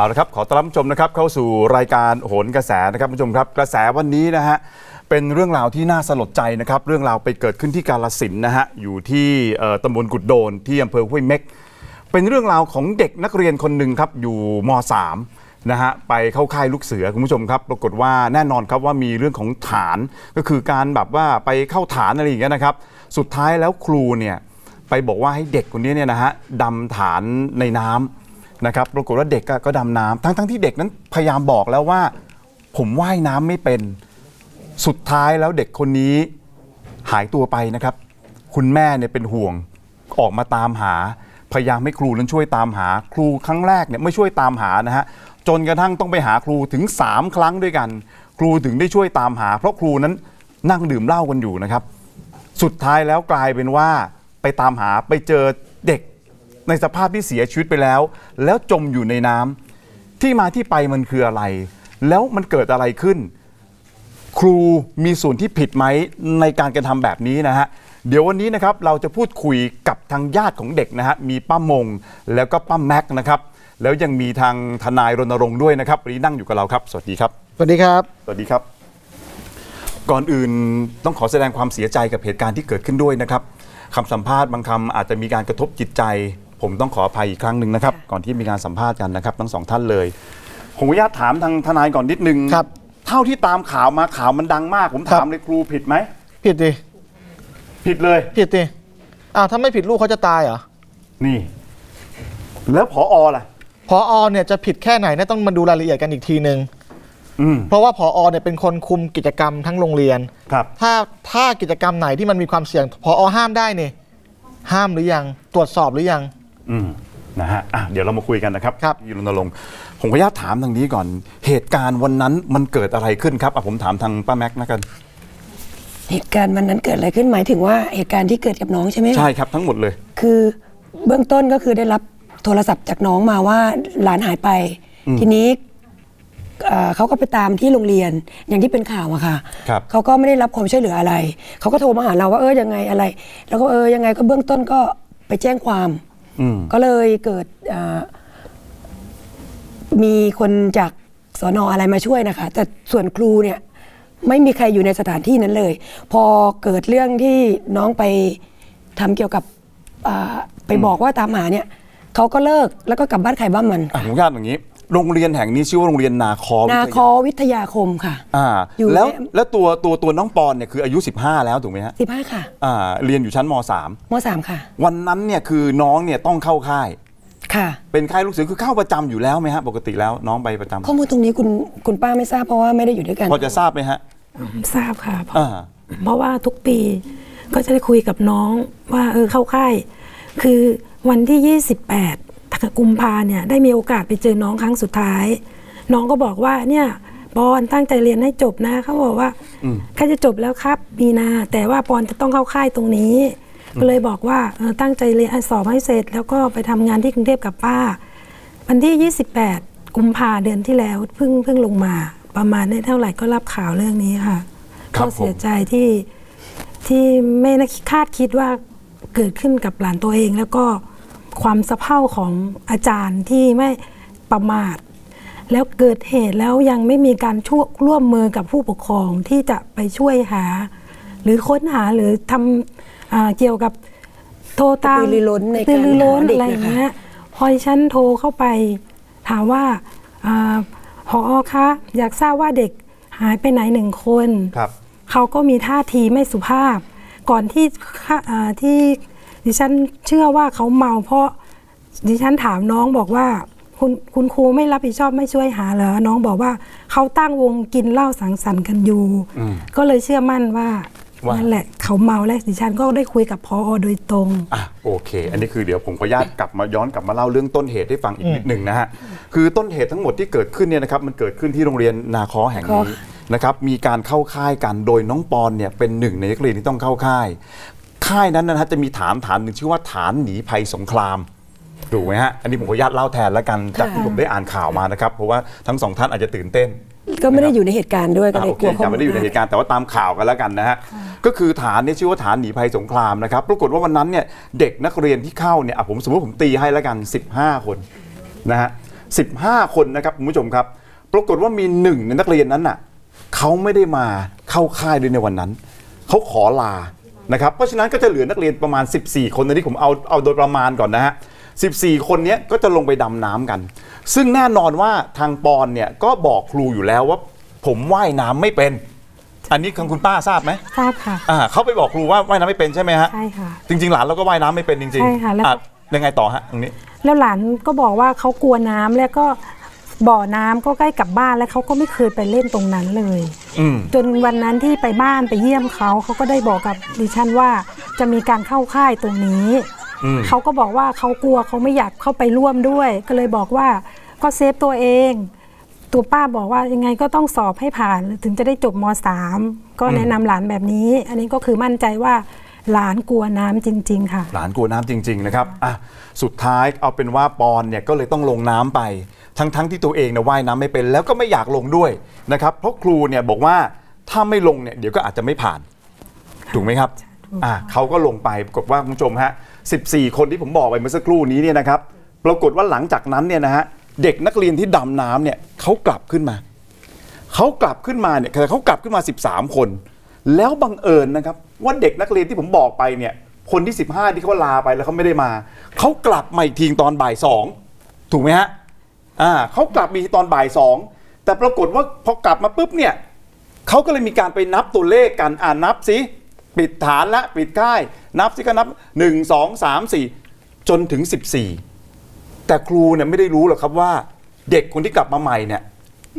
เอาละครับขอต้อนรับชมนะครับเข้าสู่รายการโหนกระแสนะครับผู้ชมครับ กระแสวันนี้นะฮะเป็นเรื่องราวที่น่าสลดใจนะครับเรื่องราวไปเกิดขึ้นที่กาลสินนะฮะอยู่ที่เอ่อตำบลกุดโดนที่อำเภอห้วยเม็ก เป็นเรื่องราวของเด็กนักเรียนคนหนึ่งครับอยู่ม .3 นะฮะไปเข้าค่ายลูกเสือคุณผู้ชมครับ ปรากฏว่าแน่นอนครับว่ามีเรื่องของฐานก็คือการแบบว่าไปเข้าฐานอะไรอย่างเงี้ยนะครับ สุดท้ายแล้วครูเนี่ยไปบอกว่าให้เด็กคนนี้เนี่ยนะฮะดำฐานในน้ำ นะครับปรากฏว่าเด็กก็ดำน้ำทั้งทั้งที่เด็กนั้นพยายามบอกแล้วว่า ผมว่ายน้ำไม่เป็น สุดท้ายแล้วเด็กคนนี้หายตัวไปนะครับ คุณแม่เนี่ยเป็นห่วงออกมาตามหา พยายามให้ครูนั้นช่วยตามหา ครูครั้งแรกเนี่ยไม่ช่วยตามหานะฮะจนกระทั่งต้องไปหาครูถึง 3 ครั้งด้วยกัน ครูถึงได้ช่วยตามหา เพราะครูนั้นนั่งดื่มเหล้ากันอยู่นะครับ สุดท้ายแล้วกลายเป็นว่าไปตามหาไปเจอเด็ก ในสภาพที่เสียชีวิตไปแล้ว แล้วจมอยู่ในน้ำที่มาที่ไปมันคืออะไร แล้วมันเกิดอะไรขึ้น ครูมีส่วนที่ผิดไหมในการกระทำแบบนี้นะฮะ เดี๋ยววันนี้นะครับเราจะพูดคุยกับทางญาติของเด็กนะฮะ มีป้ามงแล้วก็ป้าแม็กนะครับ แล้วยังมีทางทนายรณรงค์ด้วยนะครับวันนี้นั่งอยู่กับเราครับ สวัสดีครับ สวัสดีครับ สวัสดีครับ ก่อนอื่นต้องขอแสดงความเสียใจกับเหตุการณ์ที่เกิดขึ้นด้วยนะครับคำสัมภาษณ์บางคำอาจจะมีการกระทบจิตใจ ผมต้องขออภัยอีกครั้งหนึ่งนะครับ ก่อนที่มีการสัมภาษณ์กันนะครับ ทั้งสองท่านเลยผมขออนุญาตถามทางทนายก่อนนิดนึงครับ เท่าที่ตามข่าวมาข่าวมันดังมาก ผมถามเลยครูผิดไหมผิดดิผิดเลย ผิดดิอ้าวถ้าไม่ผิดลูกเขาจะตายเหรอนี่ แล้วพออล่ะ พออเนี่ยจะผิดแค่ไหนเนี่ยต้องมาดูรายละเอียดกันอีกทีหนึ่งอืมเพราะว่าพออเนี่ยเป็นคนคุมกิจกรรมทั้งโรงเรียน ครับ ถ้าถ้ากิจกรรมไหนที่มันมีความเสี่ยงพออห้ามได้นี่ห้ามหรือยัง ตรวจสอบหรือยัง อืมนะฮะอะเดี๋ยวเรามาคุยกันนะครับครับพี่รณรงค์ผมขออนุญาตถามทางนี้ก่อน เหตุการณ์วันนั้นมันเกิดอะไรขึ้นครับอะผมถามทางป้าแม็กซ์นะกันเหตุการณ์วันนั้นเกิดอะไรขึ้นหมายถึงว่าเหตุการณ์ที่เกิดกับน้องใช่ไหมคะ ใช่ครับทั้งหมดเลย คือเบื้องต้นก็คือได้รับโทรศัพท์จากน้องมาว่าหลานหายไป ทีนี้เอ่อเขาก็ไปตามที่โรงเรียนอย่างที่เป็นข่าวอะค่ะครับ เขาก็ไม่ได้รับความช่วยเหลืออะไร เขาก็โทรมาหาเราว่าเออยังไงอะไร แล้วก็เออยังไงก็เบื้องต้นก็ไปแจ้งความอืม ก็เลยเกิดเอ่อมีคนจากสอนออะไรมาช่วยนะคะ แต่ส่วนครูเนี่ยไม่มีใครอยู่ในสถานที่นั้นเลย พอเกิดเรื่องที่น้องไปทำเกี่ยวกับอ่าไปบอกว่าตามหาเนี่ยเขาก็เลิกแล้วก็กลับบ้านใครบ้านมันอะผมญาตอย่างนี้ โรงเรียนแห่งนี้ชื่อว่าโรงเรียนนาคอวิทนายาคอวิทยาคมค่ะ อ่าอยู่แล้วใน แล้วตัวตัวตัวน้องปอนเนี่ยคืออายุ 15 แล้วถูกไหมฮะสิบห้าค่ะอ่าเรียนอยู่ชั้นม มสามค่ะ .3 วันนั้นเนี่ยคือน้องเนี่ยต้องเข้าค่าย ค่ะ เป็นค่ายลูกเสือคือเข้าประจำอยู่แล้วไหมฮะปกติแล้วน้องไปประจำข้อมูลตรงนี้คุณคุณป้าไม่ทราบเพราะว่าไม่ได้อยู่ด้วยกัน พอจะทราบไหมฮะทราบค่ะเพราะอ่า เพราะว่าทุกปีก็จะได้คุยกับน้องว่าเออเข้าค่าย คือวันที่ 28กุมภาเนี่ยได้มีโอกาสไปเจอน้องครั้งสุดท้าย น้องก็บอกว่าเนี่ยปอนตั้งใจเรียนให้จบนะเขาบอกว่าแค่จะจบแล้วครับมีนา แต่ว่าปอนจะต้องเข้าค่ายตรงนี้ก็เลยบอกว่าเออตั้งใจเรียนสอบให้เสร็จ แล้วก็ไปทำงานที่กรุงเทพกับป้า วันที่ 28 กุมภาเดือนที่แล้วเพิ่งเพิ่งลงมา ประมาณได้เท่าไหร่ก็รับข่าวเรื่องนี้ค่ะครับก็เสียผมใจที่ที่ไม่ได้คาดคิดว่าเกิดขึ้นกับหลานตัวเองแล้วก็ ความสะเพร่าของอาจารย์ที่ไม่ประมาท แล้วเกิดเหตุแล้วยังไม่มีการช่วยร่วมมือกับผู้ปกครองที่จะไปช่วยหา หรือค้นหาหรือทำอ่าเกี่ยวกับโทรตามกระตือรือร้นในกระตือรือร้นการหาเด็กอะไรอย่างนะคะเงี้ยพอดิฉันโทรเข้าไปถามว่าอาพอคะอยากทราบว่าเด็กหายไปไหนหนึ่งคนครับเขาก็มีท่าทีไม่สุภาพ ก่อนที่ค่ะอ่าที่ ดิฉันเชื่อว่าเขาเมาเพราะดิฉันถามน้องบอกว่า คุณคุณครูไม่รับผิดชอบไม่ช่วยหาเหรอน้องบอกว่าเขาตั้งวงกินเหล้าสังสรรค์กันอยู่ อืม ก็เลยเชื่อมั่นว่าว่านั่ นั่นแหละเขาเมาและดิฉันก็ได้คุยกับพอโดยตรง อะโอเค อันนี้คือเดี๋ยวผมขออนุญาตกลับมาย้อนกลับมาเล่าเรื่องต้นเหตุให้ฟังอีกนิดหนึ่งนะฮะคือต้นเหตุทั้งหมดที่เกิดขึ้นเนี่ยนะครับมันเกิดขึ้นที่โรงเรียนนาคอแห่งนี้นาคอนะครับมีการเข้าค่ายกันโดยน้องปอนเนี่ยเป็นหนึ่งในนักเรียนที่ต้องเข้าค่าย ค่ายนั้นนะฮะจะมีฐานฐานหนึ่งชื่อว่าฐานหนีภัยสงครามถูกไหมฮะอันนี้ผมขออนุญาตเล่าแทนแล้วกันจากที่ผมได้อ่านข่าวมานะครับเพราะว่าทั้งสองท่านอาจจะตื่นเต้น ก็ไม่ได้อยู่ในเหตุการณ์ด้วยก็อ่าเลยโอกเคลัวข้อแต่มูลไม่ได้อยู่ในเหตุการณ์แต่ว่าตามข่าวกันแล้วกันนะฮะก็คือฐานเนี่ยชื่อว่าฐานหนีภัยสงครามนะครับปรากฏว่าวันนั้นเนี่ยเด็กนักเรียนที่เข้าเนี่ยอะผมสมมติผมตีให้แล้วกัน 15 คนนะฮะ15 คนนะครับคุณผู้ชมครับ ปรากฏว่ามีหนึ่งในนักเรียนนั้นน่ะเขาไม่ได้มาเข้าค่ายด้วยในวันนั้นเขาขอลา นะครับเพราะฉะนั้นก็จะเหลือนักเรียนประมาณ 14 คนอันนี้ผมเอาเอาโดยประมาณก่อนนะฮะ14 คนเนี้ยก็จะลงไปดำน้ำกัน ซึ่งแน่นอนว่าทางปอนเนี่ยก็บอกครูอยู่แล้วว่า ผมว่ายน้ำไม่เป็น อันนี้ทางคุณป้าทราบไหมทราบค่ะ อ่าเขาไปบอกครูว่าว่ายน้ำไม่เป็นใช่ไหมฮะใช่ค่ะ จริง ๆ หลานเราก็ว่ายน้ำไม่เป็นจริงๆใช่ค่ะแล้ว อ่ยังไงต่อฮะตรงนี้ แล้วหลานก็บอกว่าเขากลัวน้ำแล้วก็ บ่อน้ำก็ใกล้กับบ้านแล้วเขาก็ไม่เคยไปเล่นตรงนั้นเลยอืมจนวันนั้นที่ไปบ้านไปเยี่ยมเขาเขาก็ได้บอกกับดิฉันว่าจะมีการเข้าค่ายตรงนี้อืมเขาก็บอกว่าเขากลัวเขาไม่อยากเข้าไปร่วมด้วย ก็เลยบอกว่าก็เซฟตัวเอง ตัวป้าบอกว่ายังไงก็ต้องสอบให้ผ่าน ถึงจะได้จบม .3 ก็แนะนำหลานแบบนี้ อันนี้ก็คือมั่นใจว่าหลานกลัวน้ำจริง ๆ ค่ะ หลานกลัวน้ำจริง ๆ นะครับอะสุดท้ายเอาเป็นว่าปอนเนี่ยก็เลยต้องลงน้ำไป ทั้งๆที่ตัวเองเนี่ยว่ายน้ำไม่เป็น แล้วก็ไม่อยากลงด้วยนะครับ เพราะครูเนี่ยบอกว่าถ้าไม่ลงเนี่ยเดี๋ยวก็อาจจะไม่ผ่าน ถูกไหมครับอะเขาก็ลงไปปรากฏว่าคุณผู้ชมฮะ14 คนที่ผมบอกไปเมื่อสักครู่นี้เนี่ยนะครับ ปรากฏว่าหลังจากนั้นเนี่ยนะฮะเด็กนักเรียนที่ดำน้ำเนี่ยเขากลับขึ้นมาเขากลับขึ้นมาเนี่ยเขากลับขึ้นมา 13 คน แล้วบังเอิญนะครับ ว่าเด็กนักเรียนที่ผมบอกไปเนี่ย คนที่ 15 ที่เขาลาไปแล้วเขาไม่ได้มาเขากลับมาอีกทีตอนบ่ายสองถูกไหมฮะ อ่าเขากลับมีตอนบ่ายสองแต่ปรากฏว่าพอกลับมาปุ๊บเนี่ยเขาก็เลยมีการไปนับตัวเลขกันอ่านับสิปิดฐานละปิดค่าย นับสิก็นับ1 2 3 4จนถึง14แต่ครูเนี่ยไม่ได้รู้หรอกครับว่า เด็กคนที่กลับมาใหม่เนี่ย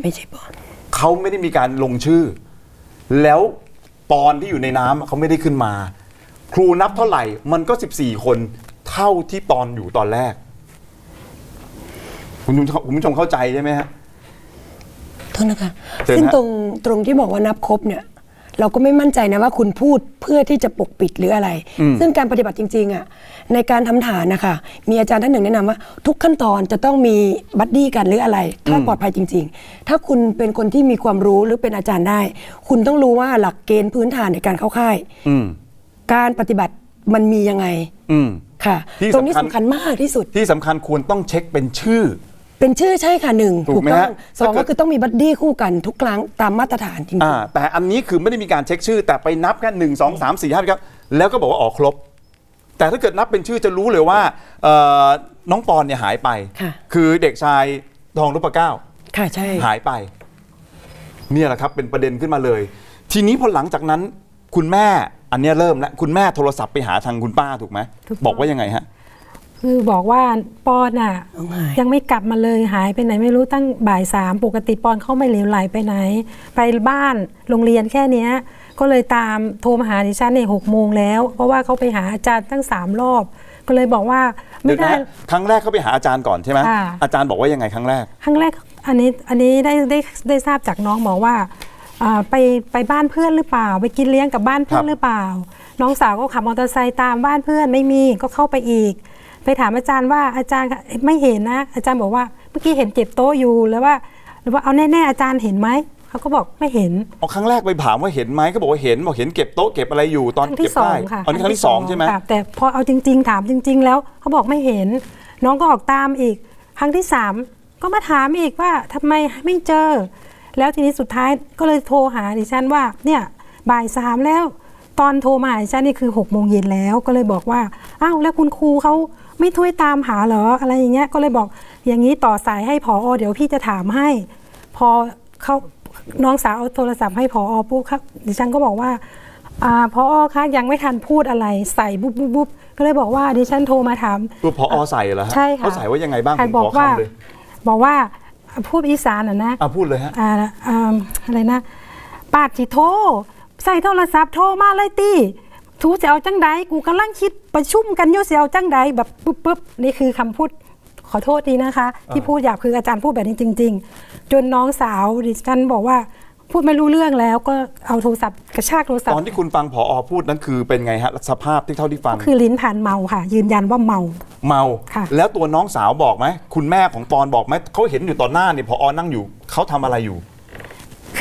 ไม่ใช่ปอนเขาไม่ได้มีการลงชื่อ แล้วปอนที่อยู่ในน้ำเขาไม่ได้ขึ้นมา ครูนับเท่าไหร่มันก็ 14 คนเท่าที่ปอนอยู่ตอนแรก คุณผู้ชมคุณผู้ชมเข้าใจใช่ไหมฮะ โทษนะคะ เชิญฮะ ซึ่งตรงตรงที่บอกว่านับครบเนี่ย เราก็ไม่มั่นใจนะว่าคุณพูดเพื่อที่จะปกปิดหรืออะไร ซึ่งการปฏิบัติจริงๆอะในการทำฐานนะคะมีอาจารย์ท่านหนึ่งแนะนำว่า ทุกขั้นตอนจะต้องมีบัดดี้กันหรืออะไร ถ้าปลอดภัยจริง ๆ ถ้าคุณเป็นคนที่มีความรู้หรือเป็นอาจารย์ได้ คุณต้องรู้ว่าหลักเกณฑ์พื้นฐานในการเข้าค่าย อืม การปฏิบัติมันมียังไงอืม ค่ะ ที่ตรงนี้สำคัญสำคัญมากที่สุด ที่สำคัญควรต้องเช็คเป็นชื่อ เป็นชื่อใช่ค่ะหนึ่งถูกไหมต้อฮะงสองถ้าเกิดก็คือต้องมีบัดดี้คู่กันทุกครั้งตามมาตรฐานจริงๆอ่าแต่อันนี้คือไม่ได้มีการเช็คชื่อ แต่ไปนับแค่หนึ่งสองสามสี่ห้าครับแล้วก็บอกว่าออกครบ แต่ถ้าเกิดนับเป็นชื่อจะรู้เลยว่าเอ่อน้องปอนเนี่ยหายไปค่ะคือเด็กชายทองรุปเก้าค่ะใช่ หายไป เนี่ยแหละครับเป็นประเด็นขึ้นมาเลย ทีนี้พอหลังจากนั้น คุณแม่อันเนี้ยเริ่มแล้วคุณแม่โทรศัพท์ไปหาทางคุณป้าถูกไหมถูกต้อง บอกว่ายังไงฮะ คือบอกว่าปอนอะ น้องหาย ยังไม่กลับมาเลยหายไปไหนไม่รู้ตั้งบ่ายสามปกติปอนเขาไม่เหลวไหลไปไหน ไปบ้านโรงเรียนแค่เนี้ย ก็เลยตามโทรมาหาดิฉันในหกโมงแล้ว เพราะว่าเขาไปหาอาจารย์ตั้งสามรอบ ก็เลยบอกว่าเดี๋ไม่ยวนะได้ ฮะครั้งแรกเขาไปหาอาจารย์ก่อนใช่ไหมค่ะ อาจารย์บอกว่ายังไงครั้งแรก ครั้งแรกอันนี้อันนี้ได้ได้ได้ทราบจากน้องบอกว่าอ่าไปไปบ้านเพื่อนหรือเปล่า ไปกินเลี้ยงกับบ้านเพื่อครันบหรือเปล่า น้องสาวก็ขับมอเตอร์ไซค์ตามบ้านเพื่อนไม่มีก็เข้าไปอีก ไปถามอาจารย์ว่าอาจารย์ไม่เห็นนะ อาจารย์บอกว่าเมื่อกี้เห็นเจ็บโต๊ะอยู่แล้วว่า หรือว่าเอาแน่ๆอาจารย์เห็นไหมเขาก็บอกไม่เห็นเอาครั้งแรกไปถามว่าเห็นไหมก็บอกว่าเห็นบอกเห็นเก็บโต๊ะเก็บอะไรอยู่ตอนครั้งเก็ที่บสอได้งค่ะอันนี้ครั้งที่สองใช่ไหมค่ะแต่พอเอาจริง ๆ ถามจริง ๆ แล้วเขาบอกไม่เห็น น้องก็ออกตามอีก ครั้งที่สามก็มาถามอีกว่าทำไมไม่เจอ แล้วทีนี้สุดท้ายก็เลยโทรหาดิฉันว่าเนี่ยบ่ายสามแล้ว ตอนโทรมาหาดิฉันนี่คือหกโมงเย็นแล้วก็เลยบอกว่าอ้าวแล้วคุณครูเขา ไม่ช่วยตามหาเหรออะไรอย่างเงี้ยก็เลยบอกอย่างนี้ต่อสายให้พอเดี๋ยวพี่จะถามให้ พอเขาน้องสาวเอาโทรศัพท์ให้พอปุ๊บครับดิฉันก็บอกว่าอ่าพอคะยังไม่ทันพูดอะไรใส่บุ๊บบุ๊บบุ๊บก็เลยบอกว่าดิฉันโทรมาถามตัวพอใส่เหรอฮะใช่ค่ะเขาใส่ว่ายังไงบ้างใครผมบอกขอว่าคำเลยบอกว่าพูดอีสานอะนะอะพูดเลยฮะอ่าอ่าอะไรนะ ปาดสิโทรใส่โทรศัพท์โทรมาเลยตีทูจะเอาจังใดกูกำลังคิด ประชุมกันอยู่จะเอาจังใดแบบปุ๊บปุ๊บนี่คือคำพูดขอโทษดีนะคะ ที่พูดหยาบคืออาจารย์พูดแบบนี้จริง ๆ จนน้องสาวดิฉันบอกว่าพูดไม่รู้เรื่องแล้วก็เอาโทรศัพท์กระชากโทรศัพตอนท์ที่คุณฟังผอพูดนั้นคือเป็นไงฮะสภาพที่เท่าที่ฟังคือลิ้นผ่านเมาค่ะ ยืนยันว่าเมาเมาค่ะแล้วตัวน้องสาวบอกไหมคุณแม่ของปอนบอกไหมเขาเห็นอยู่ต่อหน้าเนี่ยพอนั่งอยู่เขาทำอะไรอยู่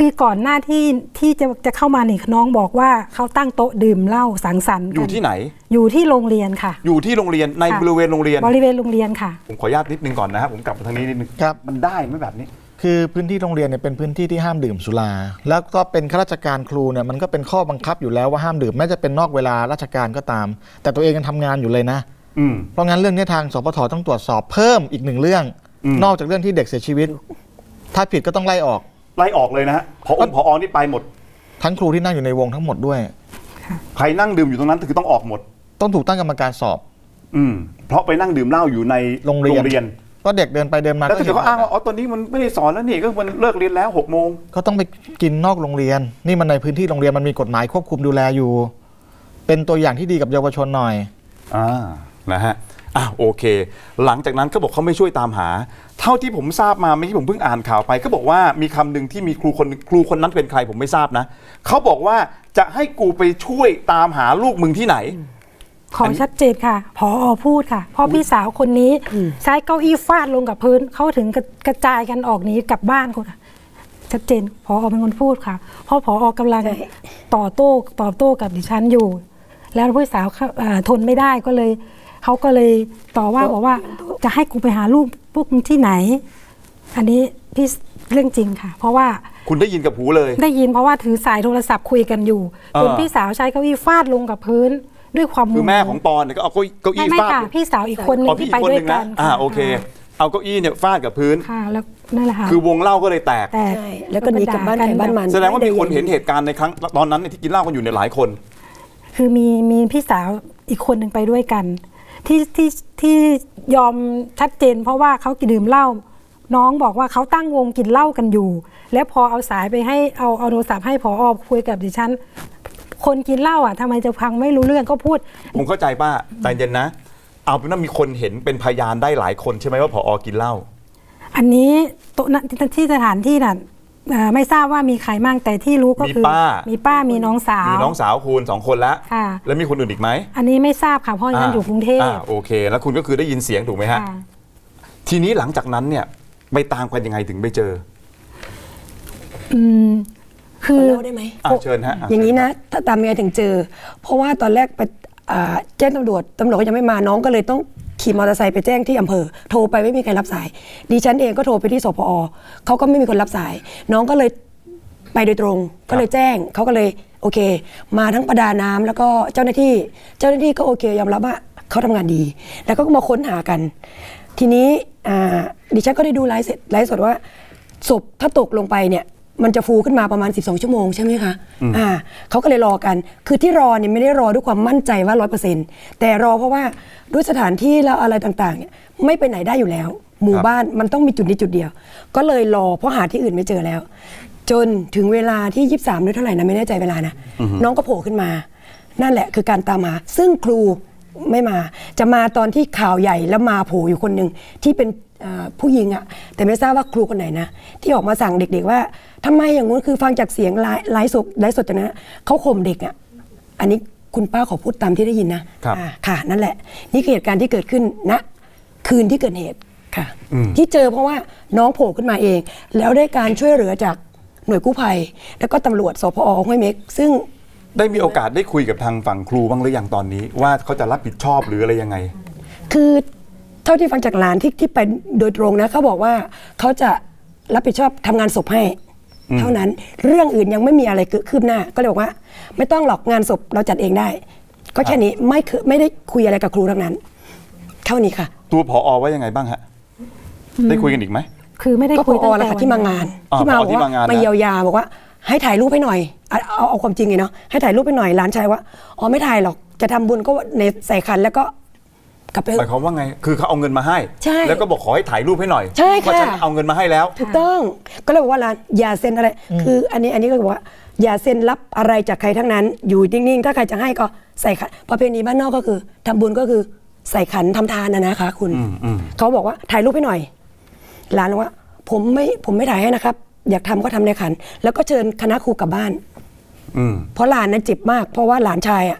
คคือก่อนหน้าที่ที่จะจะเข้ามานี่น้องบอกว่าเขาตั้งโต๊ะดื่มเหล้าสังสรรค์อกัยู่ที่ไหน อยู่ที่โรงเรียนค่ะ อยู่ที่โรงเรียนในค่ะ บริเวณโรงเรียน บริเวณโรงเรียนค่ะ ผมขออนุญาตนิดนึงก่อนนะครับผมกลับมาทางนี้นิดนึงครับ มันได้ไหมแบบนี้ คือพื้นที่โรงเรียนเนี่ยเป็นพื้นที่ที่ห้ามดื่มสุรา แล้วก็เป็นข้าราชการครูเนี่ยมันก็เป็นข้อบังคับอยู่แล้วว่าห้ามดื่มแม้จะเป็นนอกเวลาราชการก็ตาม แต่ตัวเองยังทำงานอยู่เลยนะ อืม เพราะงั้นเรื่องนี้ทางสปทต้องตรวจสอบเพิ่มอีกหนึ่งเรื่อง อืม นอกจากเรื่องที่เด็กเสียชีวิต ถ้าผิดก็ต้องไล่ออก ไล่ออกเลยนะฮะพอพอนี่ไปหมด ทั้งครูที่นั่งอยู่ในวงทั้งหมดด้วย ใครนั่งดื่มอยู่ตรงนั้นคือต้องออกหมด ต้องถูกตั้งกรรมการสอบ อืมเพราะไปนั่งดื่มเหล้าอยู่ในโรงเรียนเรียนก็เด็กเดินไปเดินมาแล้วถ้าเกิดห็นเขาอ้างว่าอ๋อตอนนี้มันไม่ได้สอนแล้วนี่ก็มันเลิกเรียนแล้วหกโมงก็ต้องไปกินนอกโรงเรียน นี่มันในพื้นที่โรงเรียนมันมีกฎหมายควบคุมดูแลอยู่ เป็นตัวอย่างที่ดีกับเยาวชนหน่อยอ่านะฮะอะโอเค หลังจากนั้นก็บอกเขาไม่ช่วยตามหา เท่าที่ผมทราบมาไม่ใช่ผมเพิ่งอ่านข่าวไปก็บอกว่ามีคำหนึ่งที่มีครูคนครูคนนั้นเป็นใครผมไม่ทราบนะเขาบอกว่าจะให้กูไปช่วยตามหาลูกมึงที่ไหน ขอชัดเจนค่ะพออพูดค่ะเพ่อพี่สาวคนนี้ใช้เก้าอี้ฟาดลงกับพื้นเขาถึงกระกระจายกันออกหนีกลับบ้านคนค่ะชัดเจนพออเป็นคนพูดค่ะ เพราะพออกำลังใช่ต่อโต้ตอบโต้กับดิฉันอยู่ แล้วพี่สาวเขาเอ่อทนไม่ได้ก็เลย เขาก็เลยต่อว่าบอกว่าจะให้กูไปหาลูกพวกมึงที่ไหน อันนี้พี่เรื่องจริงค่ะ เพราะว่าคุณได้ยินกับหูเลย ได้ยินเพราะว่าถือสายโทรศัพท์คุยกันอยู่อ่าจนพี่สาวใช้เก้าอี้ฟาดลงกับพื้นด้วยความคือโโหแม่ของปอนเนี่ยก็เอาเก้าอี้เก้าไม่อี้ไม่ฟาดค่ะพี่สาวอีกคนหนึอ๋องพี่ที่อีไปกคนด้หวยนึ่งกันะนอ่าค่ะโอเค เอาเก้าอี้เนี่ยฟาดกับพื้นค่ะแล้วนั่นแหละค่ะคือวงเล่าก็เลยแตกแต่ใช่แล้วก็หนีกลับบ้านใครบ้านมันแสดงว่ามีคนเห็นเหตุการณ์ในครั้งตอนนั้นเนี่ยที่กินเหล้ากันอยู่เนี่ยหลายคน คือมีมีพี่สาวอีกคนหนึ่งไปด้วยกัน ที่ที่ที่ยอมชัดเจน เพราะว่าเขากินดื่มเหล้าน้องบอกว่าเขาตั้งวงกินเหล้ากันอยู่ แล้วพอเอาสายไปให้เอาเอาโทรศัพท์ให้พอคุยกับดิฉัน คนกินเหล้าอะทำไมจะพังไม่รู้เรื่องก็พูด ผมเข้าใจป้าใจเย็นนะ เอาเป็นว่ามีคนเห็นเป็นพยานได้หลายคนใช่ไหมว่าผอกินเหล้าอันนี้โต๊ะนั้นที่สถานที่น่ะ เอ่อไม่ทราบว่ามีใครมั่งแต่ที่รู้ก็มีคือป้ามี ป้ามีน้องสาว มีน้องสาวคุณสองคนแล้วค่ะ แล้วมีคนอื่นอีกไหมอันนี้ไม่ทราบค่ะเพราะฉันอยู่กรุงเทพอ่าโอเค แล้วคุณก็คือได้ยินเสียงถูกไหมฮะ ค่ะ ทีนี้หลังจากนั้นเนี่ยไปตามกันยังไงถึงไปเจออืมคือ เล่าได้ไหม อะเชิญฮะะอย่างนี้เชิญนะ ถ้าตามยังไงถึงเจอ เพราะว่าตอนแรกไปอ่า แจ้งตำรวจตำรวจก็ยังไม่มาน้องก็เลยต้องขี่มอเตอร์ไซค์ไปแจ้งที่อำเภอ โทรไปไม่มีใครรับสาย ดิฉันเองก็โทรไปที่สพอเขาก็ไม่มีคนรับสาย น้องก็เลยไปโดยตรง ก็เลยแจ้งเขาก็เลยโอเค มาทั้งประดาน้ำแล้วก็เจ้าหน้าที่ เจ้าหน้าที่ก็โอเคยอมรับว่าเขาทำงานดี แล้วก็มาค้นหากัน ทีนี้ดิฉันก็ได้ดูไลฟ์เสร็จไลฟ์สดว่าศพถ้าตกลงไปเนี่ย มันจะฟูขึ้นมาประมาณ 12 ชั่วโมงใช่ไหมคะอ่าเขาก็เลยรอกัน คือที่รอเนี่ยไม่ได้รอด้วยความมั่นใจว่าร้อยเปอร์เซ็นต์แต่รอเพราะว่าด้วยสถานที่แล้วอะไรต่างๆเนี่ยไม่ไปไหนได้อยู่แล้ว หมู่บ้านมันต้องมีจุดนี้จุดเดียว ก็เลยรอเพราะหาที่อื่นไม่เจอแล้ว จนถึงเวลาที่ 23หรือเท่าไหร่นะไม่แน่ใจเวลานะน้องก็โผล่ขึ้นมา นั่นแหละคือการตามหาซึ่งครูไม่มา จะมาตอนที่ข่าวใหญ่แล้วมาโผล่อยู่คนหนึ่งที่เป็นเอ่อ ผู้หญิงอะแต่ไม่ทราบว่าครูคนไหนนะ ที่ออกมาสั่งเด็ก ๆ ว่าทำไมอย่างงู้นคือฟังจากเสียงไลฟ์ไลฟ์สดไลฟ์สดจากนั้นอะเขาข่มเด็กอะอันนี้คุณป้าขอพูดตามที่ได้ยินนะครับอ่าค่ะนั่นแหละ นี่คือเหตุการณ์ที่เกิดขึ้นณคืนที่เกิดเหตุค่ะ ที่เจอเพราะว่าน้องโผล่ขึ้นมาเอง แล้วได้การช่วยเหลือจากหน่วยกู้ภัย แล้วก็ตำรวจสพอห้วยเม็ก ซึ่งได้มีโอกาสได้คุยกับทางฝั่งครูบ้างหรือยังตอนนี้ ว่าเขาจะรับผิดชอบหรืออะไรยังไง คือ เท่าที่ฟังจากหลานที่ที่ไปโดยตรงนะเขาบอกว่าเขาจะรับผิดชอบทำงานศพให้ เท่านั้นเรื่องอื่นยังไม่มีอะไรเกิดคืบหน้า ก็เลยบอกว่า ไม่ต้องหรอกงานศพเราจัดเองได้ ก็แค่นี้ไม่เคยไม่ได้คุยอะไรกับครูทั้งนั้น เท่านี้ค่ะ ตัวผอว่ายังไงบ้างฮะ ได้คุยกันอีกไหม คือไม่ได้ก็พคุยอตั้งแหละแต่ค่ะที่มางานอ่าที่มาผอบอกที่ว่ามางานนะ มาเยียวยาบอกว่า ให้ถ่ายรูปให้หน่อยเอาเอาเอาความจริงไงเนาะให้ถ่ายรูปให้หน่อยหลานชายว่าอ๋อไม่ถ่ายหรอกจะทำบุญก็ในใส่ขันแล้วก็ กลับไปเถหมายอะความว่าไง คือเขาเอาเงินมาให้ ใช่ แล้วก็บอกขอให้ถ่ายรูปให้หน่อยใช่ค่ะ ว่าฉันเอาเงินมาให้แล้ว ถูกต้องก็เลยบอกว่าร้านอย่าเซ็นอะไร คืออันนี้อันนี้ก็บอกว่า อย่าเซ็นรับอะไรจากใครทั้งนั้น อยู่นิ่งๆ ถ้าใครจะให้ก็ใส่ขันประเพณีบ้านนอกก็คือทำบุญก็คือใส่ขันทำทานนะนะคะ คุณอืมอืมเขาบอกว่าถ่ายรูปให้หน่อยหลานบอกว่า ผมไม่ผมไม่ถ่ายให้นะครับ อยากทำก็ทำในขัน แล้วก็เชิญคณะครูกลับบ้าน อืม เพราะหลานนั้นเจ็บมาก เพราะว่าหลานชายอะ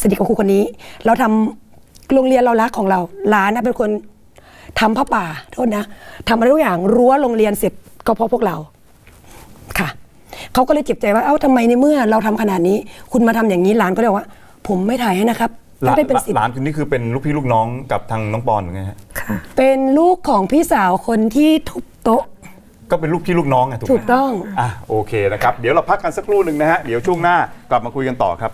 สนิทกับครูคนนี้ เราทำ โรงเรียนเรารักของเราหลานนะเป็นคนทำผ้าป่าโทษนะทำอะไรทุกอย่างรั้วโรงเรียนเสร็จก็เพราะพวกเราค่ะเขาก็เลยเจ็บใจว่าเอ้าทำไมในเมื่อเราทำขนาดนี้ คุณมาทำอย่างนี้หลานก็เลยบอกว่า ผมไม่ถ่ายให้นะครับหลานไม่ได้เป็นสิทหธิ์ลานคนนี้คือเป็นลูกพี่ลูกน้องกับทางน้องปอนหรือไงฮะค่ะเป็นลูกของพี่สาวคนที่ทุบโต๊ะ ก็เป็นลูกพี่ลูกน้องไงถูกไหมถูกต้อง อะโอเคนะครับ เดี๋ยวเราพักกันสักครู่หนึ่งนะฮะ เดี๋ยวช่วงหน้ากลับมาคุยกันต่อครับ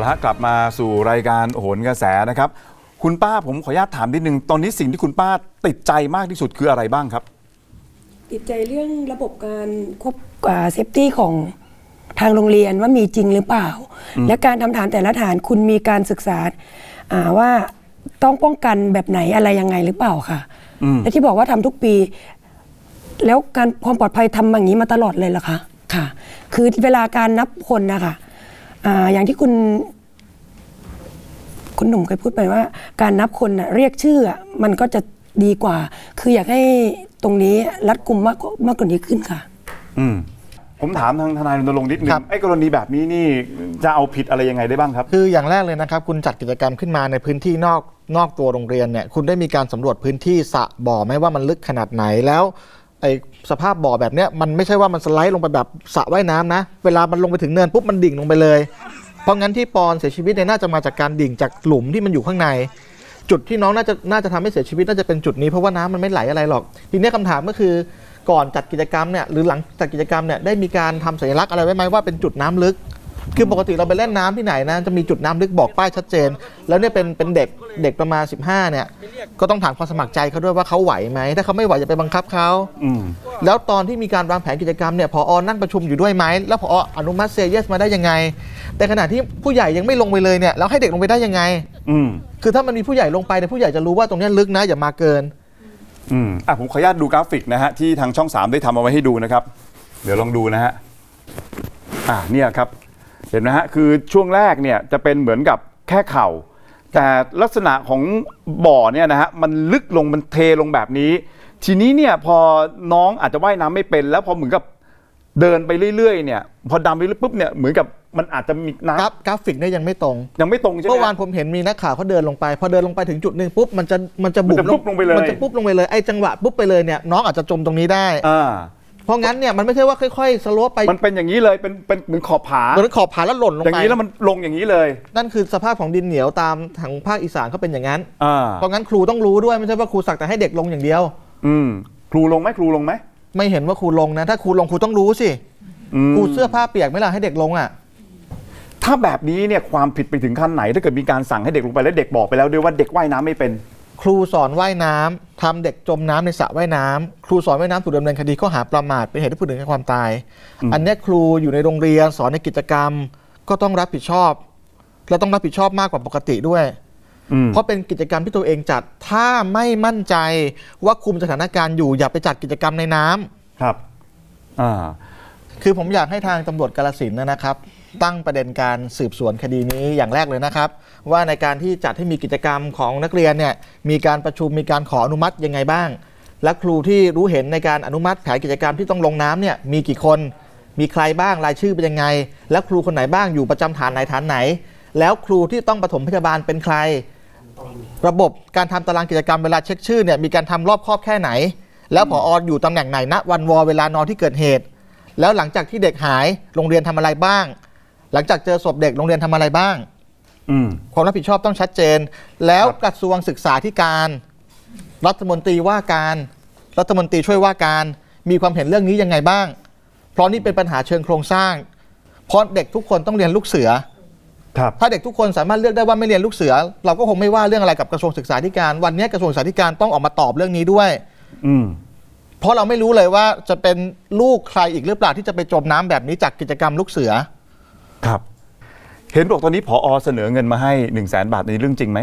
ละฮะกลับมาสู่รายการโหนกระแสนะครับ คุณป้าผมขออนุญาตถามนิดนึงตอนนี้สิ่งที่คุณป้าติดใจมากที่สุดคืออะไรบ้างครับ ติดใจเรื่องระบบการควบเซฟตี้ของทางโรงเรียนว่ามีจริงหรือเปล่า และการทำฐานแต่ละฐานคุณมีการศึกษาอ่าว่าต้องป้องกันแบบไหนอะไรยังไงหรือเปล่าค่ะ อืม และที่บอกว่าทำทุกปี แล้วการความปลอดภัยทำอย่างนี้มาตลอดเลยเหรอคะ ค่ะ คือเวลาการนับคนนะคะ อ่าอย่างที่คุณคุณหนุ่มเคยพูดไปว่า การนับคนน่ะเรียกชื่ออะมันก็จะดีกว่า คืออยากให้ตรงนี้รัดกุมมากกว่ามากกว่านี้ขึ้นค่ะ อืมผมถามทางทนายรณรงค์นิดนึครังบไอ้กรณีแบบนี้นี่จะเอาผิดอะไรยังไงได้บ้างครับ คืออย่างแรกเลยนะครับ คุณจัดกิจกรรมขึ้นมาในพื้นที่นอกนอกตัวโรงเรียนเนี่ย คุณได้มีการสำรวจพื้นที่สระบ่อไหมว่ามันลึกขนาดไหนแล้วไอ้ สภาพบ่อแบบเนี้ยมันไม่ใช่ว่ามันสไลด์ลงไปแบบสระว่ายน้ำนะ เวลามันลงไปถึงเนินปุ๊บมันดิ่งลงไปเลย เพราะงั้นที่ปอนเสียชีวิตเนี่ยน่าจะมาจากการดิ่งจากหลุมที่มันอยู่ข้างใน จุดที่น้องน่าจะน่าจะทำให้เสียชีวิตน่าจะเป็นจุดนี้เพราะว่าน้ำมันไม่ไหลอะไรหรอก ทีนี้ยคำถามก็คือก่อนจัดกิจกรรมเนี่ยหรือหลังจัดกิจกรรมเนี่ยได้มีการทำสัญลักษณ์อะไรไว้ไหมว่าเป็นจุดน้ำลึก คือปกติเราไปเล่นน้ำที่ไหนนะ จะมีจุดน้ำลึกบอกป้ายชัดเจน แล้วเนี่ยเป็นเป็นเด็กเด็กประมาณ 15 เนี่ย ก็ต้องถามความสมัครใจเขาด้วยว่าเขาไหวไหม ถ้าเขาไม่ไหวจะไปบังคับเขาอืมแล้วตอนที่มีการวางแผนกิจกรรมเนี่ยพอนั่งประชุมอยู่ด้วยไหมแล้วพออนุมัติเซเยสมาได้ยังไง แต่ขณะที่ผู้ใหญ่ยังไม่ลงไปเลยเนี่ยแล้วให้เด็กลงไปได้ยังไงอืมคือถ้ามันมีผู้ใหญ่ลงไปเนี่ยผู้ใหญ่จะรู้ว่าตรงเนี้ยลึกนะอย่ามาเกินอืมอะผมขออนุญาตดูกราฟิกนะฮะที่ทางช่อง 3 ได้ทำเอาไว้ให้ดูนะครับ เดี๋ยวลองดูนะฮะอ่าเนี่ยครับ เห็นไหมฮะคือช่วงแรกเนี่ยจะเป็นเหมือนกับแค่เข่า แต่ลักษณะของบ่อเนี่ยนะฮะมันลึกลงมันเทลงแบบนี้ ทีนี้เนี่ยพอน้องอาจจะว่ายน้ำไม่เป็น แล้วพอเหมือนกับเดินไปเรื่อยๆเนี่ยพอดำไปเรื่อยปุ๊บเนี่ยเหมือนกับมันอาจจะมีน้กราฟกราฟิกเนี่ยยังไม่ตรงำยังไม่ตรงใช่ไหมเมื่อวานฮะผมเห็นมีนักข่าวเขาเดินลงไป พอเดินลงไปถึงจุดหนึ่งปุ๊บมันจะมันจะบุมันจะปุ๊บลงไปเลยมันจะปุ๊บลงไปเลยไอ้จังหวะปุ๊บไปเลยเนี่ยน้องอาจจะจมตรงนี้ได้อ่า เพราะงั้นเนี่ยมันไม่ใช่ว่าค่อยๆสโลปไปมันเป็นอย่างนี้เลยเป็นเป็นเหมือนขอบผาเหมือนขอบผาแล้วหล่นลงอย่างไปนี้แล้วมันลงอย่างนี้เลย นั่นคือสภาพของดินเหนียวตามทางภาคอีสานเขาเป็นอย่างนั้นอ่าเพราะงั้นครูต้องรู้ด้วยไม่ใช่ว่าครูสักแต่ให้เด็กลงอย่างเดียว อืมครูลงไหมครูลงไหมไม่เห็นว่าครูลงนะ ถ้าครูลงครูต้องรู้สิอืมครูเสื้อผ้าเปียกไหม่ล่ะให้เด็กลงอะถ้าแบบนี้เนี่ยความผิดไปถึงขั้นไหน ถ้าเกิดมีการสั่งให้เด็กลงไปแล้วเด็กบอกไปแล้วด้วยว่าเด็กว่ายน้ำไม่เป็น ครูสอนว่ายน้ำทำเด็กจมน้ำในสระว่ายน้ำครูสอนว่ายน้ำถูกดำเนินคดีข้อหาประมาทเป็นเหตุให้ผู้อื่นถึงแก่ความตาย อันเนี้ยครูอยู่ในโรงเรียนสอนในกิจกรรม ก็ต้องรับผิดชอบ และต้องรับผิดชอบมากกว่าปกติด้วยอืมเพราะเป็นกิจกรรมที่ตัวเองจัดถ้าไม่มั่นใจว่าคุมสถานการณ์อยู่อย่าไปจัดกิจกรรมในน้ำครับอ่าคือผมอยากให้ทางตำรวจกาลสินธุ์นะครับ ตั้งประเด็นการสืบสวนคดีนี้อย่างแรกเลยนะครับ ว่าในการที่จัดให้มีกิจกรรมของนักเรียนเนี่ยมีการประชุมมีการขออนุมัติยังไงบ้าง และครูที่รู้เห็นในการอนุมัติแผนกิจกรรมที่ต้องลงน้ำเนี่ยมีกี่คน มีใครบ้างรายชื่อเป็นยังไง และครูคนไหนบ้างอยู่ประจำฐานไหนฐานไหน แล้วครูที่ต้องปฐมพยาบาลเป็นใคร ระบบการทำตารางกิจกรรมเวลาเช็คชื่อเนี่ยมีการทำรอบครอบแค่ไหน แล้วผออยู่ตำแหน่งไหนณวันวอเวลานอนที่เกิดเหตุ แล้วหลังจากที่เด็กหายโรงเรียนทำอะไรบ้าง หลังจากเจอศพเด็กโรงเรียนทำอะไรบ้างอืมความรับผิดชอบต้องชัดเจน แล้วครับกระทรวงศึกษาธิการ รัฐมนตรีว่าการ รัฐมนตรีช่วยว่าการ มีความเห็นเรื่องนี้ยังไงบ้าง เพราะนี่เป็นปัญหาเชิงโครงสร้าง เพราะเด็กทุกคนต้องเรียนลูกเสือครับถ้าเด็กทุกคนสามารถเลือกได้ว่าไม่เรียนลูกเสือ เราก็คงไม่ว่าเรื่องอะไรกับกระทรวงศึกษาธิการ วันนี้กระทรวงศึกษาธิการต้องออกมาตอบเรื่องนี้ด้วย อืมเพราะเราไม่รู้เลยว่าจะเป็นลูกใครอีกหรือเปล่าที่จะไปจมน้ำแบบนี้จากกิจกรรมลูกเสือ ครับ เห็นบอกตอนนี้ผอเสนอเงินมาให้หนึ่งแสนบาทในเรื่องจริงไหม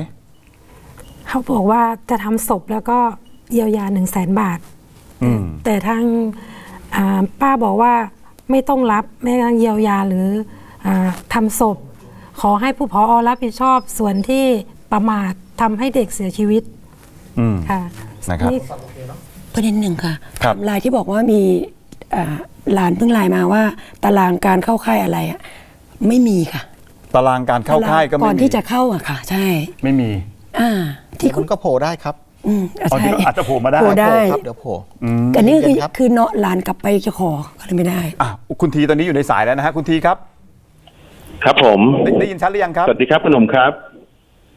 เขาบอกว่าจะทำศพแล้วก็เยียวยาหนึ่งแสนบาท อืม แต่ทางอ่าป้าบอกว่าไม่ต้องรับแม้กระทั่งเยียวยาหรืออาทำศพ ขอให้ผู้พอรับผิดชอบส่วนที่ประมาททำให้เด็กเสียชีวิตอืม ค่ะนะครับนี่ประเด็นหนึ่งค่ะครับไทม์ไลน์ที่บอกว่ามีอ่าหลานเพิ่งไลน์มาว่า ตารางการเข้าค่ายอะไรอะ ไม่มีค่ะตารางการเข้าค่ายก็ก่ไม่อนมีที่จะเข้าอะค่ะ ใช่ ไม่มีอ่า ที่คุณก็โผล่ได้ครับอืมอ๋อใช่เดี๋ยวอาจจะโผล่มาได้โผล่ได้โผล่ครับ เดี๋ยวโผล่ แต่นี่คือเย็นครับ คือเนาะหลานกลับไปจะขอก็เลยไม่ได้ อะคุณทีตอนนี้อยู่ในสายแล้วนะฮะคุณทีครับครับผม ได้ได้ยินชัดหรือยังครับ สวัสดีครับคุณหนุ่มครับ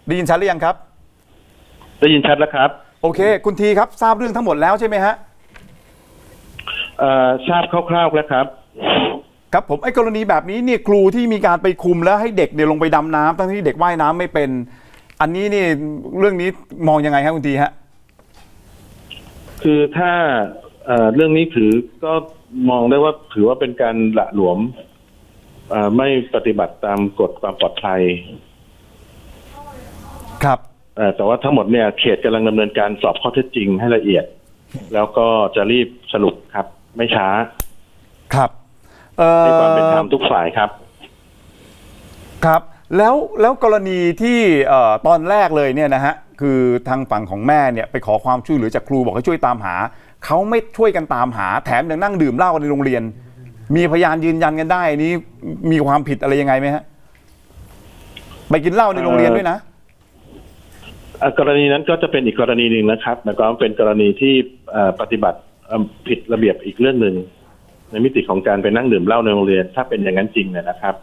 ได้ยินชัดหรือยังครับ ได้ยินชัดแล้วครับโอเค คุณทีครับทราบเรื่องทั้งหมดแล้วใช่ไหมฮะ เอ่อทราบคร่าวๆแล้วครับ ครับผมไอ้กรณีแบบนี้เนี่ยครูที่มีการไปคุมแล้วให้เด็กเนี่ยลงไปดำน้ำทั้งที่เด็กว่ายน้ำไม่เป็น อันนี้นี่เรื่องนี้มองยังไงครับคุณทีฮะ คือถ้าเอ่อเรื่องนี้ถือก็มองได้ว่าถือว่าเป็นการหละหลวมเอ่อไม่ปฏิบัติตามกฎความปลอดภัยครับ เอ่อแต่ว่าทั้งหมดเนี่ยเขตกำลังดำเนินการสอบข้อเท็จจริงให้ละเอียด แล้วก็จะรีบสรุปครับ ไม่ช้า ครับเอ่อ ในความเป็นธรรมทุกฝ่ายครับ ครับ แล้วแล้วกรณีที่เอ่อตอนแรกเลยเนี่ยนะฮะคือทางฝั่งของแม่เนี่ยไปขอความช่วยเหลือจากครูบอกให้ช่วยตามหาเขาไม่ช่วยกันตามหา แถมยังนั่งดื่มเหล้ากันในโรงเรียน มีพยานยืนยันกันได้อันนี้มีความผิดอะไรยังไงไหมฮะไปกินเหล้าในโรงเรียนด้วยนะ อะกรณีนั้นก็จะเป็นอีกกรณีหนึ่งนะครับแล้วก็เป็นกรณีที่เอ่อปฏิบัติเอ่อผิดระเบียบอีกเรื่องหนึ่ง ในมิติของการไปนั่งดื่มเหล้าในโรงเรียน ถ้าเป็นอย่างนั้นจริงเนี่ยนะครับ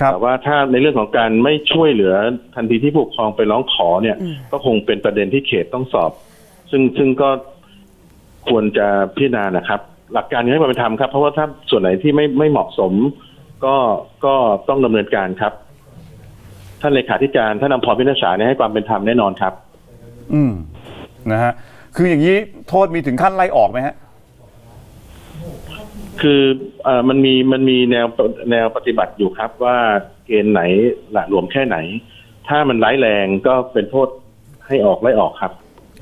ครับแต่ว่าถ้าในเรื่องของการไม่ช่วยเหลือทันทีที่ผู้ปกครองไปร้องขอเนี่ย ก็คงเป็นประเด็นที่เขตต้องสอบ ซึ่งซึ่งก็ควรจะพิจารณานะครับ หลักการนี้ให้ความเป็นธรรมครับ เพราะว่าถ้าส่วนไหนที่ไม่ไม่เหมาะสม ก็ก็ต้องดำเนินการครับ ท่านเลขาธิการท่านนำพรพิณษาเนี่ยให้ความเป็นธรรมแน่นอนครับ อืมนะฮะคืออย่างนี้โทษมีถึงขั้นไล่ออกไหมฮะ คือเอ่อมันมีมันมีแนวแนวปฏิบัติอยู่ครับว่าเกณฑ์ไหนหละหลวมแค่ไหน ถ้ามันร้ายแรงก็เป็นโทษให้ออกไล่ออกครับ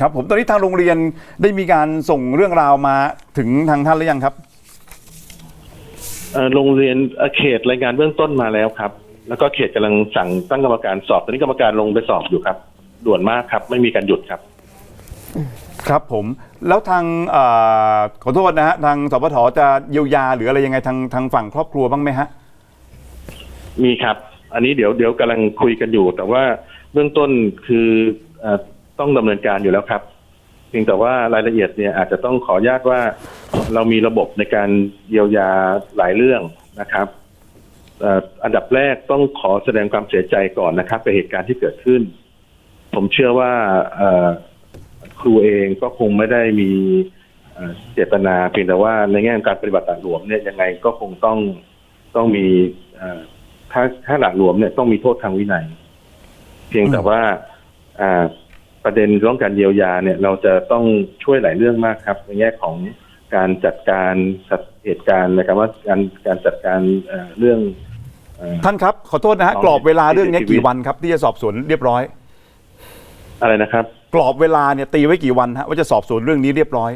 ครับผมตอนนี้ทางโรงเรียนได้มีการส่งเรื่องราวมาถึงทางท่านหรือยังครับเอ่อโรงเรียนเอ่อเขตรายงานเบื้องต้นมาแล้วครับ แล้วก็เขตกำลังสั่งตั้งกรรมการสอบตอนนี้กรรมการลงไปสอบอยู่ครับ ด่วนมากครับ ไม่มีการหยุดครับ ครับผมแล้วทางเอ่อขอโทษนะฮะทางสปทจะเยียวยาหรืออะไรยังไงทางทางฝั่งครอบครัวบ้างไหมฮะ มีครับ อันนี้เดี๋ยวเดี๋ยวกำลังคุยกันอยู่ แต่ว่าเบื้องต้นคือเอ่อต้องดำเนินการอยู่แล้วครับเพียงแต่ว่ารายละเอียดเนี่ยอาจจะต้องขออนุญาตว่าเรามีระบบในการเยียวยาหลายเรื่องนะครับเอ่ออันดับแรกต้องขอแสดงความเสียใจก่อนนะครับกับเหตุการณ์ที่เกิดขึ้น ผมเชื่อว่าเอ่อ ครูเองก็คงไม่ได้มีเอ่อเจตนาเพียงแต่ว่าในแง่ของการปฏิบัติหลักหลวมเนี่ยยังไงก็คงต้องต้องมีเอ่อถ้าถ้าหลักหลวมเนี่ยต้องมีโทษทางวินัย เพียงแต่ว่าอ่าประเด็นเรื่องการเยียวยาเนี่ย เราจะต้องช่วยหลายเรื่องมากครับ ในแง่ของการจัดการเหตุการณ์นะครับว่าการการจัดการเอ่อเรื่องเอ่อท่านครับ ขอโทษนะฮะน้องกรอบเวลาเรื่องนี้เสียชีวิตกี่วันครับ ที่จะสอบสวนเรียบร้อย อะไรนะครับ กรอบเวลาเนี่ยตีไว้กี่วันฮะว่าจะสอบสวนเรื่องนี้เรียบร้อย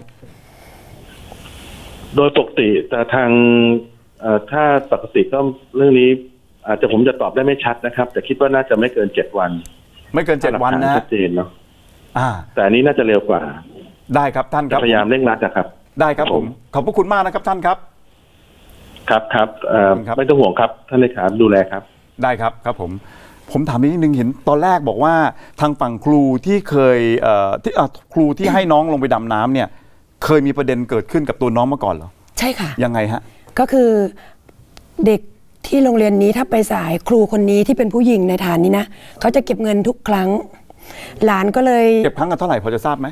โดยปกติแต่ทางเอ่อถ้าปกติก็เรื่องนี้ อาจจะผมจะตอบได้ไม่ชัดนะครับ แต่คิดว่าน่าจะไม่เกินเจ็ดวันไม่เกินเจ็ดวันนะถ้าหลักฐาฮะชัดเจนเนาะอ่า แต่อันนี้น่าจะเร็วกว่าได้ครับท่านครับพยายามเร่งรัดนะครับ ได้ครับผมผม ขอบพระคุณมากนะครับท่านครับ ครับครับเอ่อขอบคุณครับ ไม่ต้องห่วงครับท่านเลขาดูแลครับ ได้ครับครับผม ผมถามนิดนึงเห็นตอนแรกบอกว่าทางฝั่งครูที่เคยเอ่อที่อะครูที่ให้น้องลงไปดำน้ำเนี่ย เคยมีประเด็นเกิดขึ้นกับตัวน้องมาก่อนเหรอใช่ค่ะ ยังไงฮะ ก็คือเด็กที่โรงเรียนนี้ถ้าไปสายครูคนนี้ที่เป็นผู้หญิงในฐานนี้นะเขาจะเก็บเงินทุกครั้ง หลานก็เลยเก็บครั้งกันเท่าไหร่พอจะทราบไหม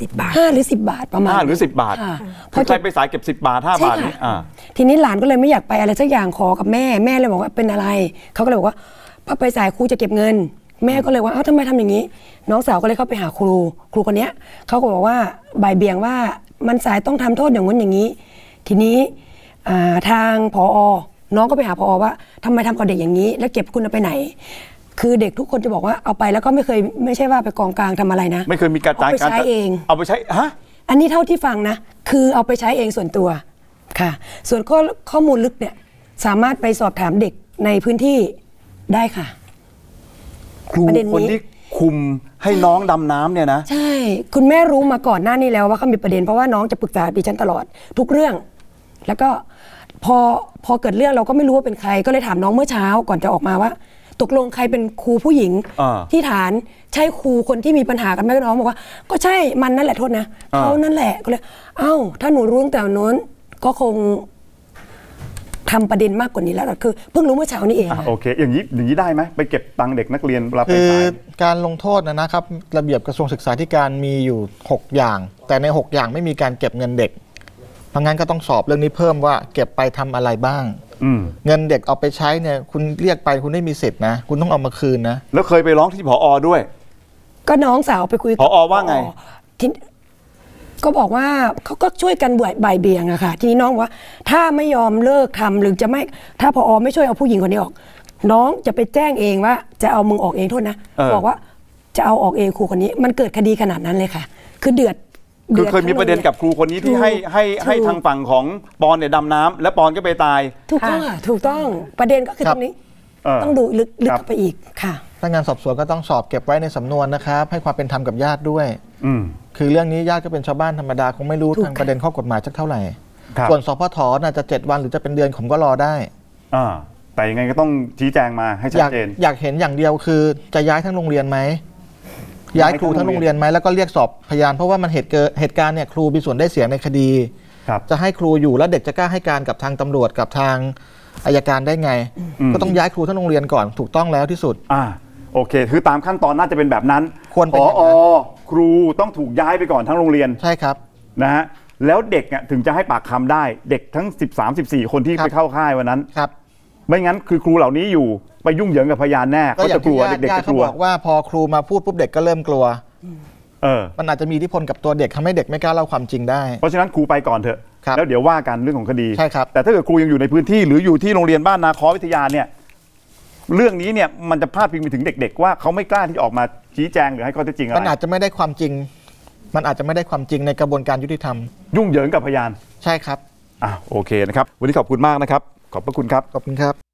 สิบบาท ห้าหรือสิบบาทประมาณห้าหรือสิบบาทค่ะคือใครไปสายเก็บสิบบาทห้าใช่บาทค่ะนี่อ่า ทีนี้หลานก็เลยไม่อยากไปอะไรสักอย่างขอกับแม่แม่เลยบอกว่าเป็นอะไรเขาก็เลยบอกว่า พอไปสายครูจะเก็บเงิน แม่ก็เลยว่าเอ้าทำไมทำอย่างนี้ น้องสาวก็เลยเข้าไปหาครู ครูคนเนี้ยเขาก็บอกว่าบ่ายเบี่ยงว่ามันสายต้องทำโทษอย่างนู้นอย่างนี้ ทีนี้อ่าทางพอน้องก็ไปหาพอว่าทำไมทำกับเด็กอย่างนี้ แล้วเก็บคุณเอาไปไหน คือเด็กทุกคนจะบอกว่าเอาไปแล้วก็ไม่เคยไม่ใช่ว่าไปกองกลางทำอะไรนะไม่เคยมีการเอาไปการใช้เอง เอาไปใช้ฮะ อันนี้เท่าที่ฟังนะ คือเอาไปใช้เองส่วนตัวค่ะ ส่วนข้อข้อมูลลึกเนี่ยสามารถไปสอบถามเด็กในพื้นที่ ได้ค่ะ ครูประเด็นนี้ คนที่คุมให้น้องดำน้ำเนี่ยนะ ใช่ คุณแม่รู้มาก่อนหน้านี้แล้วว่าเขามีประเด็นเพราะว่าน้องจะปรึกษาดิฉันตลอดทุกเรื่อง แล้วก็พอพอเกิดเรื่องเราก็ไม่รู้ว่าเป็นใคร ก็เลยถามน้องเมื่อเช้าก่อนจะออกมาว่า ตกลงใครเป็นครูผู้หญิง อ่าที่ฐานใช่ครูคนที่มีปัญหากันไหมน้องบอกว่า ก็ใช่มันนั่นแหละโทษนะอ่า เขานั่นแหละก็เลยเอ้าถ้าหนูรู้ตั้งแต่โน้นก็คง ทำประเด็นมากกว่านี้แล้วคือเพิ่งรู้เมื่อเช้านี้เอง อะโอเค อย่างนี้อย่างนี้ได้ไหมไปเก็บตังค์เด็กนักเรียนเวลาไปคือสาย การลงโทษนะนะครับ ระเบียบกระทรวงศึกษาธิการมีอยู่ 6 อย่าง แต่ใน 6 อย่างไม่มีการเก็บเงินเด็กเพราะงั้นก็ต้องสอบเรื่องนี้เพิ่มว่าเก็บไปทำอะไรบ้าง อืม เงินเด็กเอาไปใช้เนี่ยคุณเรียกไปคุณไม่มีสิทธินะ คุณต้องเอามาคืนนะ แล้วเคยไปร้องที่ผอด้วย ก็น้องสาวไปคุยกับผอว่าไงผอที่ ก็บอกว่าเขาก็ช่วยกันบ่ายบ่ายเบี่ยงอะค่ะ ทีนี้น้องบอกว่า ถ้าไม่ยอมเลิกทำหรือจะไม่ถ้าพอไม่ช่วยเอาผู้หญิงคนนี้ออก น้องจะไปแจ้งเองว่า จะเอามึงออกเองโทษนะเออบอกว่าจะเอาออกเองครูคนนี้ มันเกิดคดีขนาดนั้นเลยค่ะ คือเดือดคือดืดเคยมีประเด็นกับครูคนนี้ที่ให้ให้ให้ถูกทางฝั่งของปอนเนี่ยดำน้ำและปอนก็ไปตาย ถูกต้องค่ะถูกต้องประเด็นก็คือครัตบรงนี้เออต้องดูลึกลึกครับเข้าไปอีกค่ะพ นักงานสอบสวนก็ต้องสอบเก็บไว้ในสำนวนนะครับ ให้ความเป็นธรรมกับญาติด้วย อืม คือเรื่องนี้ญาติก็เป็นชาวบ้านธรรมดาคงไม่รู้ถูกทางค่ะประเด็นข้อกฎหมายสักเท่าไหร่ ครับส่วนสพทน่าจะ7วันหรือจะเป็นเดือนผมก็รอได้ อ่าแต่ยังไงก็ต้องชี้แจงมาให้ชัอดยากเจน อยากเห็นอย่างเดียวคือจะย้ายทั้งโรงเรียนไหมย้ายครูทั้งโรงเรียนไหมแล้วก็เรียกสอบพยานเพราะว่ามันเหตุเกิดเหตุการณ์เนี่ยครูมีส่วนได้เสียในคดี ครับ จะให้ครูอยู่แล้วเด็กจะกล้าให้การกับทางตำรวจกับทางอายการได้ไง อืม ก็ต้องย้ายครูทั้งโรงเรียนก่อนถูกต้องแล้วที่สุด อ่า โอเค คือตามขั้นตอนน่าจะเป็นแบบนั้นควรเป็นผอย่างอนั้นครูต้องถูกย้ายไปก่อนทั้งโรงเรียน ใช่ครับ นะฮะแล้วเด็กอะถึงจะให้ปากคำได้เด็กทั้ง 13 14 คนที่ครับ ไปเข้าค่ายวันนั้น ครับ ไม่งั้นคือครูเหล่านี้อยู่ไปยุ่งเหยิงกับพยานแน่ก็เขาอย่าจะงกลัที่วญาติเด็กๆญาจะติกเขาลัวบอกว่าพอครูมาพูดปุ๊บเด็กก็เริ่มกลัว เออมันอาจจะมีอิทธิพลกับตัวเด็กทำให้เด็กไม่กล้าเล่าความจริงได้ เพราะฉะนั้นครูไปก่อนเถอะครับแล้วเดี๋ยวว่ากันเรื่องของคดี ใช่ครับ แต่ถ้าเกิดครูยังอยู่ในพื้นที่หรืออยู่ที่โรงเรียนบ้านนาคอวิทยาเนี่ย เรื่องนี้เนี่ยมันจะพาดพิงไปถึงเด็ก ๆ ว่าเขาไม่กล้าที่จะออกมาชี้แจงหรือให้ข้อเท็จจริงอะไรมันอาจจะไม่ได้ความจริง มันอาจจะไม่ได้ความจริงในกระบวนการยุติธรรม ยุ่งเหยิงกับพยานใช่ครับอะโอเคนะครับ วันนี้ขอบคุณมากนะครับ ขอบพระคุณครับ ขอบคุณครับ